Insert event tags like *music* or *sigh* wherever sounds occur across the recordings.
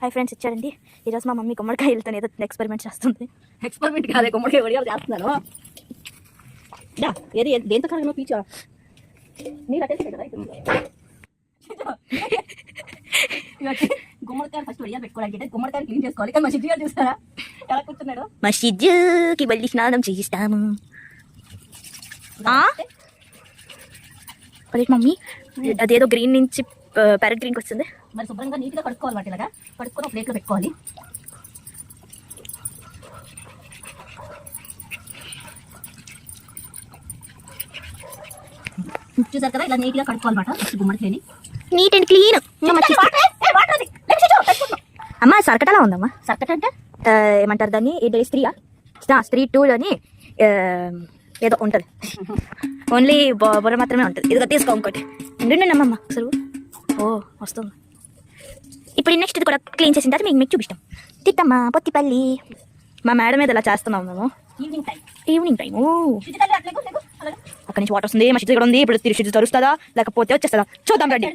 Hi friends ఇచ్చాడండి. ఈరోజు మా మమ్మీ గుమ్మడికాయలతో ఏదో ఎక్స్పెరిమెంట్ చేస్తుంది. ఎక్స్పెరిమెంట్ కాదే గుమ్మడికాయ వడియాలు చేస్తున్నాను. ఏది దేంతో కడగను పీచా. నీరు అట్టేసి కదా గుమ్మడికాయ ఫస్ట్ వడియాలు పెట్టుకోవడానికి అంటే గుమ్మడికాయ క్లీన్ చేసుకోవాలి. కానీ మా గారు చూస్తారా? ఎలా కూర్చున్నాడు? మసిజ్జుకి వెళ్ళి స్నానం చేయిస్తాము. మమ్మీ? అదేదో గ్రీన్ నుంచి ప్యారెట్ గ్రీన్కి వస్తుంది. మరి శుభ్రంగా నీట్గా కడుక్కోవాలి వాటి ఇలాగా కడుక్కొని ఒక ప్లేట్లో పెట్టుకోవాలి. చూసారు కదా ఇలా నీట్గా కడుక్కోవాలన్నమాట ఫస్ట్ గుమ్మడికాయని నీట్ అండ్ క్లీన్ అమ్మా సరకటలా ఉందమ్మా. సర్కట్ అంటే? ఏమంటారు దాన్ని? ఏంటి స్త్రీయా? స్త్రీ టూ అని ఏదో ఉంటుంది. ఓన్లీ *laughs* బొర్ర మాత్రమే ఉంటుంది. ఇదిగో తీసుకో ఇంకోటి. ఉండండి అమ్మమ్మ అసలు ఓ వస్తుంది. ఇప్పుడు నెక్స్ట్ ఇది కూడా క్లీన్ చేసిన తర్వాత మీకు మీకు చూపిస్తాం. తిట్టమ్మా పొత్తిపల్లి. మా మేడం మీద ఇలా చేస్తున్నాం మేము. Evening time evening time. అక్కడి నుంచి వాటర్ వస్తుంది మా ఇక్కడ ఉంది ఇప్పుడు తిరిగి తరుస్తుందా లేకపోతే వచ్చేస్తుందా? చూద్దాం రండి.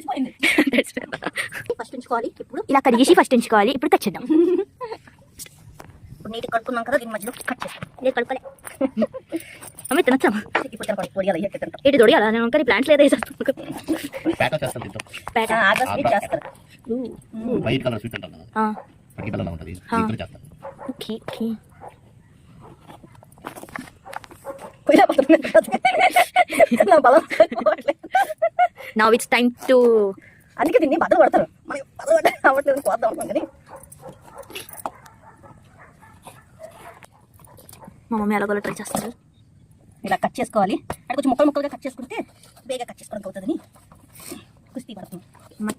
ఫస్ట్ *laughs* ఉంచుకోవాలి ఇప్పుడు. ఇలా కడిగేసి ఫస్ట్ ఉంచుకోవాలి ఇప్పుడు కట్ చేద్దాం. *laughs* నీట్ కడుక్కున్నాం కదా దీని మధ్యలో కట్ చేస్తాం. లేదు కడుకోలే *laughs* అమ్మ తినొచ్చామా ఇప్పుడు తినకూడదు పొడియాలి అయ్యాక తింటాం. ఏంటి తొడియాలా నేను ఇంకా స్వీట్ చేస్తారు. White colour sweet okay okay. నా ఇట్స్ టైమ్ టు అందుకే దీన్ని బద్దలు పడతారు మనకి బద్దలు పడ్డ అవ్వట్లేదు కోద్దాం అనుకున్నాం కానీ. మా మమ్మీ ఎలాగోలా ట్రై చేస్తారు ఇలా కట్ చేసుకోవాలి. అంటే కొంచెం ముక్కలు ముక్కలుగా కట్ చేసుకుంటే బేగా కట్ చేసుకోవడానికి అవుతుందని కుస్తీ పడుతుంది.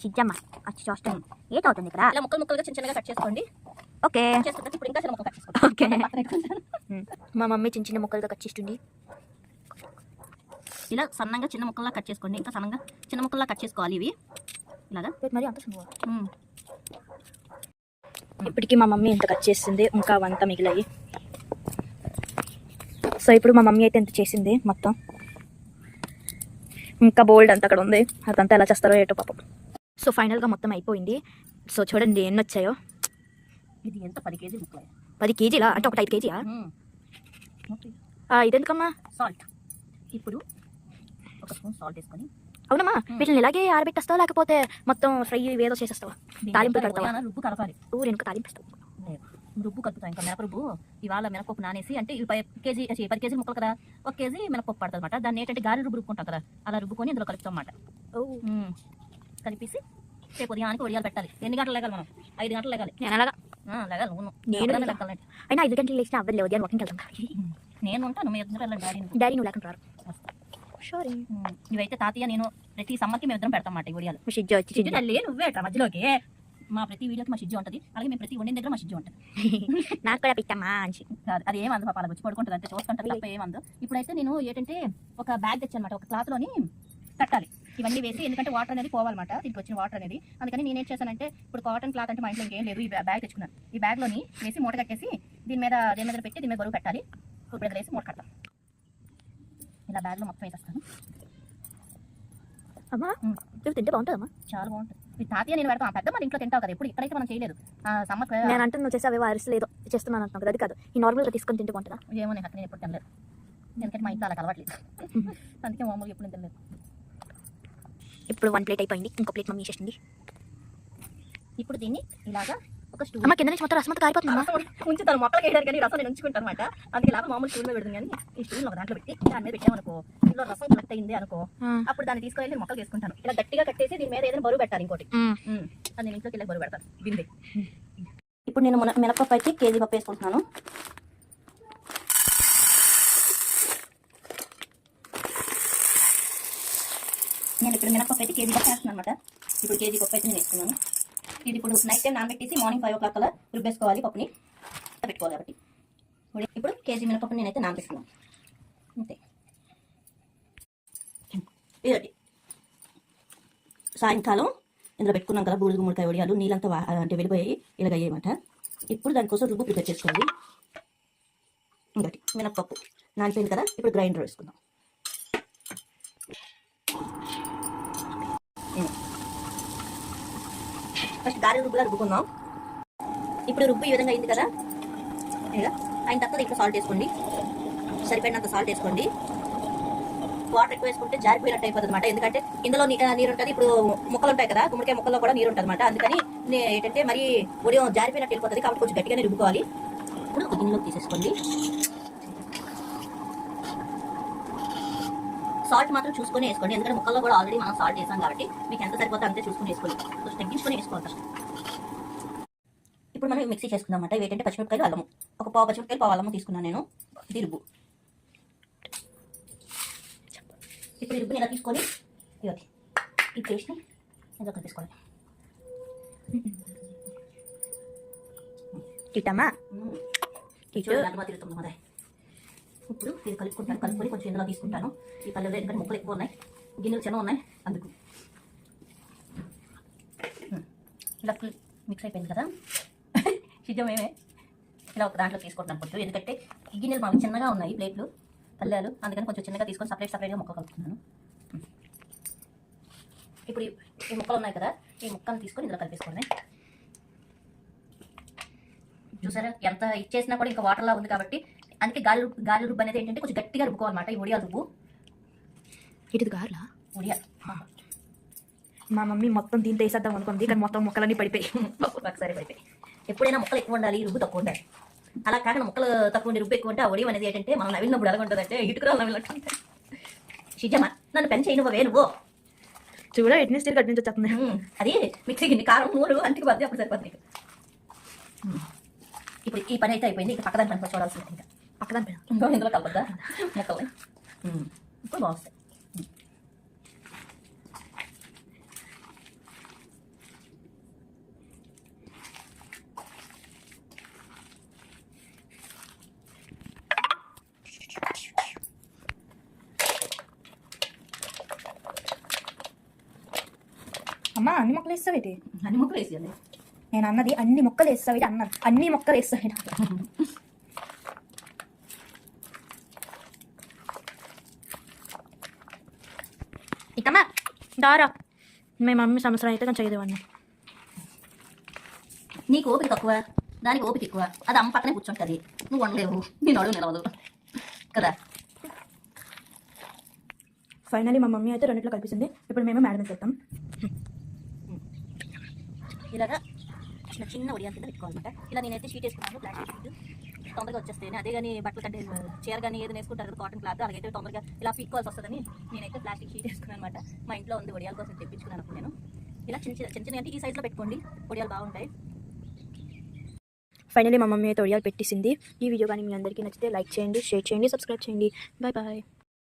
చిజ్జమ్మ వచ్చి చూస్తాం ఏటవుతుంది ఇక్కడ? ఇలా ముక్కలు ముక్కలుగా చిన్న చిన్నగా కట్ చేసుకోండి. ఓకే. చేసుకుంటే ఇప్పుడు ఇంకా చిన్న ముక్కలు కట్ చేసుకోండి. పెట్టుకుంటాను. మా మమ్మీ చిన్న చిన్న ముక్కలుగా కట్ చేస్తుంది. ఇలా సన్నగా చిన్న ముక్కల్లా కట్ చేసుకోండి. ఇంకా సన్నగా చిన్న ముక్కల్లా కట్ చేసుకోవాలి ఇవి. ఇలాగా? మరి అంత. ఇప్పటికి మా మమ్మీ ఎంత కట్ చేసింది ఇంకా వంత మిగిలాయి. సో ఇప్పుడు మా మమ్మీ అయితే ఎంత చేసింది మొత్తం? ఇంకా బోల్డ్ అంత అక్కడ ఉంది. అదంతా ఎలా చేస్తారో ఏటో పాపం. సో ఫైనల్గా మొత్తం అయిపోయింది. సో చూడండి ఎన్ని వచ్చాయో. ఇది ఎంత? పది కేజీ పది కేజీలా? అంటే ఒకటి ఐదు కేజీయా? ఇదెందుకమ్మా? సాల్ట్. ఇప్పుడు ఒక స్పూన్ సాల్ట్ వేసుకొని అవునమ్మా వీటిని ఇలాగే ఆరబెట్టేస్తావా? లేకపోతే మొత్తం ఫ్రై ఏదో చేసేస్తావా? తాలింపు పెడతావా ఉదయాన రుబ్బు కలపాలి. లేదు. రుబ్బు కలుపుతాం ఇంకా మినపరుబ్బు ఇవాళ మినపప్పు నానేసి అంటే ఇవి కేజీ పది కేజీ ముక్కలు కదా? ఒక కేజీ మినపప్పు పడుతుంది అనమాట దాన్ని ఏంటంటే గారె రుబ్బు రుబ్బుకుంటాం కదా అలా రుబ్బుకొని ఇందులో కలుపుతాం అన్నమాట. ఉమ్. కలిపేసి రేపు ఉదయానికి వడియాలు పెట్టాలి. ఎన్ని గంటలు లేగాలి మనం? ఐదు గంటలు లేగాలి. నేను అలాగా. లేగాలి నువ్వు నేను. లెక్కాలంటే. అయినా ఐదు గంటలు లేచిన అవ్వదు ఉదయం వాకింగ్ వెళ్తాం నేను ఉంటాను మీ ఇద్దరు వెళ్ళండి డాడీ. డాడీ నువ్వు లేకుండా. ఇవైతే తాతయ్య నేను ప్రతి సమ్మర్కి మేము ఇద్దరం పెడతాం అన్నమాట ఈ షిజ్జు తల్లి నువ్వే అట్రా మధ్యలోకి. మా ప్రతి వీడియోకి మా షిజ్జు ఉంటుంది. అలాగే మేము ప్రతి వండిన దగ్గర మా షిజ్జు ఉంటుంది. *laughs* నాకు కూడా పిట్టమ్మా అని అది ఏమందు పాప అలా వచ్చి పడుకుంటుంది అంటే చూస్తుంటారు తప్ప ఏమందు ఇప్పుడైతే నేను ఏంటంటే ఒక బ్యాగ్ తెచ్చాను అనమాట ఒక క్లాత్లోని కట్టాలి ఇవన్నీ వేసి ఎందుకంటే వాటర్ అనేది పోవాలన్నమాట దీనికి వచ్చిన వాటర్ అనేది. అందుకని నేను ఏం చేశానంటే ఇప్పుడు కాటన్ క్లాత్ అంటే మా ఇంట్లో ఇంకేం లేదు ఈ బ్యాగ్ తెచ్చుకున్నాను. ఈ బ్యాగ్లోని వేసి మూట కట్టేసి దీని మీద దీని మీద పెట్టి దీని మీద బరువు పెట్టాలి. ఇప్పుడు వేసి మూట కడతాను. ఇలా బ్యాగ్లో మొత్తం వేసేస్తాను. అమ్మా తింటే బాగుంటుందమ్మా. చాలా బాగుంటుంది. ఈ తాతయ్య నేను పెడతాను పెద్ద మన ఇంట్లో తింటావు కదా ఇప్పుడు ఇక్కడైతే మనం చేయలేదు. సమ్మర్ నేను అంటే నువ్వు చేసే అవి వైరస్ లేదో చేస్తున్నాను అంటున్నావు కదా అది కాదు. ఈ నార్మల్గా తీసుకొని తింటే బాగుంటుందా? ఏమో నేను అక్కడ నేను ఎప్పుడు తినలేదు. ఎందుకంటే మా ఇంట్లో అలా అలవాట్లేదు *laughs* అందుకే మామూలుగా ఎప్పుడు నేను తినలేదు. ఇప్పుడు వన్ ప్లేట్ అయిపోయింది. ఇంకో ప్లేట్ మమ్మీ చేసింది. ఇప్పుడు దీన్ని ఇలాగా ఒక స్టూల్ అమ్మ కింద నుంచి మొత్తం రసమత కారిపోతుందమ్మా ఉంచుతాను మొక్కలకి వేయడానికి కానీ రసం నేను ఉంచుకుంటాను అనమాట అందుకే ఇలాగ మామూలు స్టూల్ మీద పెడుతుంది కానీ ఈ స్టూల్ ఒక దాంట్లో పెట్టి దాని మీద పెట్టామనుకో ఇందులో రసం కలెక్ట్ అయింది అనుకో అప్పుడు దాన్ని తీసుకెళ్ళి మొక్కలు వేసుకుంటాను ఇలా గట్టిగా కట్టేసి దీని మీద ఏదైనా బరువు పెట్టాలి ఇంకోటి. అది నేను ఇంట్లోకి వెళ్ళి బరువు పెడతాను. బిందె. ఇప్పుడు నేను మన మినపప్పు అయితే కేజీ పప్పు వేసుకుంటున్నాను. నేను ఇప్పుడు మినపప్పు అయితే కేజీ పప్పు వేస్తున్నాను అనమాట ఇప్పుడు కేజీ పప్పు అయితే నేను వేసుకున్నాను. ఇది ఇప్పుడు నైట్ టైం నానబెట్టేసి మార్నింగ్ ఫైవ్ ఓ క్లాక్ అలా రుబ్బేసుకోవాలి పప్పుని. పెట్టుకోవాలి కాబట్టి. ఇప్పుడు- కేజీ మినపప్పు నేనైతే నానబెట్టుకున్నాను అంతే. ఇదొకటి సాయంకాలం ఇందులో పెట్టుకున్నాం కదా బూడిద గుమ్మడికాయ వడియాలు నీళ్ళంతా అంటే వెళ్ళిపోయాయి ఇలాగయ్యాయమాట ఇప్పుడు దానికోసం రుబ్బు ప్రిపేర్ చేసుకోవాలి. ఇంకోటి మినప్పప్పు. నానిపోయింది కదా ఇప్పుడు గ్రైండర్ వేసుకుందాం. ఫస్ట్ గారె రుబ్బులా రుబ్బుకుందాం. ఇప్పుడు రుబ్బు ఈ విధంగా అయింది కదా? ఇలా అయిన తర్వాత ఇప్పుడు సాల్ట్ వేసుకోండి. సరిపడినంత సాల్ట్ వేసుకోండి. వాటర్ ఎక్కువ వేసుకుంటే జారిపోయినట్టు అయిపోతుంది అనమాట ఎందుకంటే ఇందులో నీరు ఉంటుంది. ఇప్పుడు ముక్కలు ఉంటాయి కదా గుమ్మడికాయ ముక్కల్లో కూడా నీరు ఉంటుంది అనమాట అందుకని ఏంటంటే మరి ఉదయం జారిపోయినట్టు వెళ్ళిపోతుంది కాబట్టి కొంచెం గట్టిగానే రుబ్బుకోవాలి. ఇప్పుడు ఒక గిన్నెలోకి తీసేసుకోండి. సాల్ట్ మాత్రం చూసుకొని వేసుకోండి. ఎందుకంటే ముక్కల్లో కూడా ఆల్రెడీ మనం సాల్ట్ వేసాం కాబట్టి మీకు ఎంత సరిపోతే అంతే చూసుకొని వేసుకోండి. కొంచెం తగ్గించుకొని first. ఇప్పుడు మనం మిక్సీ చేసుకుందాం ఇవి ఏంటంటే పచ్చిమిరపకాయలు అల్లము. ఒక పావు పచ్చిమిరపకాయలు పావు అల్లము తీసుకున్నాను నేను. రుబ్బు. ఇప్పుడు రుబ్బుని ఇలా తీసుకొని ఇవ్వండి ఈ పేస్ట్ని ఇదొక తీసుకోండి అలవా తిరుగుతుంది మరి ఇప్పుడు ఇది కలుపుకుంటాను. కలుపుకొని కొంచెం ఇందులో తీసుకుంటాను. ఈ పల్లెలో ఎందుకంటే ముక్కలు ఎక్కువ ఉన్నాయి. గిన్నెలు చిన్న ఉన్నాయి. అందుకు. లక్కులు ఇలా ఫుల్ మిక్స్ అయిపోయింది కదా. సిద్ధమేమే. ఇలా ఒక దాంట్లో తీసుకుంటాను పొట్టు. ఎందుకంటే ఈ గిన్నెలు మాకు చిన్నగా ఉన్నాయి ప్లేట్లు పల్లెలు అందుకని కొంచెం చిన్నగా తీసుకొని సపరేట్ సపరేట్గా ముక్క కలుపుతున్నాను. ఇప్పుడు ఈ- ముక్కలు ఉన్నాయి కదా. ఈ ముక్కలు తీసుకొని ఇందులో కలిపేసుకోండి చూసారా? ఎంత ఇచ్చేసినా కూడా ఇంకా వాటర్లా ఉంది కాబట్టి అందుకే గాలి గాలి రుబ్బు అనేది ఏంటంటే కొంచెం గట్టిగా రుబ్బుకోవాలన్నమాట ఈ ఉడియాల రుబ్బు. ఇటుది గారులా? ఉడియా మా మమ్మీ మొత్తం దీంతో వేసేద్దాం అనుకుంది కానీ మొత్తం మొక్కలన్నీ పడిపోయి ఒకసారి పడిపోయి. ఎప్పుడైనా ముక్కలు ఎక్కువ ఉండాలి రుబ్బు తక్కువ ఉండాలి. అలా కాకుండా ముక్కలు తక్కువ ఉండి రుబ్బు ఎక్కువ ఉంటే ఆ ఉడియం అనేది ఏంటంటే మనం నవ్వినప్పుడు ఎలా ఉంటుంది అంటే ఇటుకురాలు నవ్వినట్టు షిజమ్మా నన్ను పెన్ చేయను నువ్వే నువ్వు. చూడ ఎట్ని స్టీల్ కట్టి నుంచి వచ్చేస్తుంది. అది మిక్సీ గిన్నె కారం నూరు అంటికి పడితే అప్పుడు సరిపోతుంది. ఇప్పుడు ఈ పని అయితే అయిపోయింది ఇంకా పక్కదాని పని చూడాల్సింది ఇంకా. పక్కన పైన ఇంకో ఇందులో కలపద్దా ముక్కల్ని ఉమ్. ఇప్పుడు బాగుస్తాయి అమ్మా అన్ని మొక్కలు వేస్తావేటి అన్ని ముక్కలు వేసేయాలి నేను అన్నది అన్ని మొక్కలు వేస్తావేటి అన్నాను అన్ని మొక్కలు వేస్తావేటి ఇకమ్మా దారా. మీ మమ్మీ సంవత్సరం అయితే కొంచెం చదివేవాడిని నీకు ఓపిక తక్కువ దానికి ఓపిక ఎక్కువ. అది అమ్మ పక్కనే కూర్చుంటుంది. నువ్వు వండలేవు. నీ నడువు నిలవదు. కదా? ఫైనలీ మా మమ్మీ అయితే రెండిట్లో కలిపిస్తుంది. ఇప్పుడు మేము మేడం చేస్తాం ఇలాగా చిన్న చిన్న ఉడియాల కింద పెట్టుకోవాలన్నమాట. ఇలా నేనైతే షీట్ వేసుకున్నాను ప్లాస్టిక్ షీట్ తొందరగా వచ్చేస్తాయి అదే కానీ బట్టలు కంటే చీర కానీ ఏదైనా వేసుకుంటారు కదా కాటన్ క్లాత్ అలాగైతే తొందరగా ఇలా పిక్కోవాల్సి వస్తుందని నేనైతే ప్లాస్టిక్ షీట్ వేసుకున్నాను అనమాట మా ఇంట్లో ఉంది ఒడియాల కోసం తెప్పించుకున్నాను అప్పుడు నేను. ఇలా చిన్న చిన్న చిన్న చిన్న అంటే ఈ సైజులో పెట్టుకోండి. ఒడియాలు బాగుంటాయి. ఫైనలీ మా మమ్మీ అయితే ఒడియాలు పెట్టేసింది. ఈ వీడియో కానీ మీ అందరికీ నచ్చితే లైక్ చేయండి షేర్ చేయండి సబ్స్క్రైబ్ చేయండి. Bye bye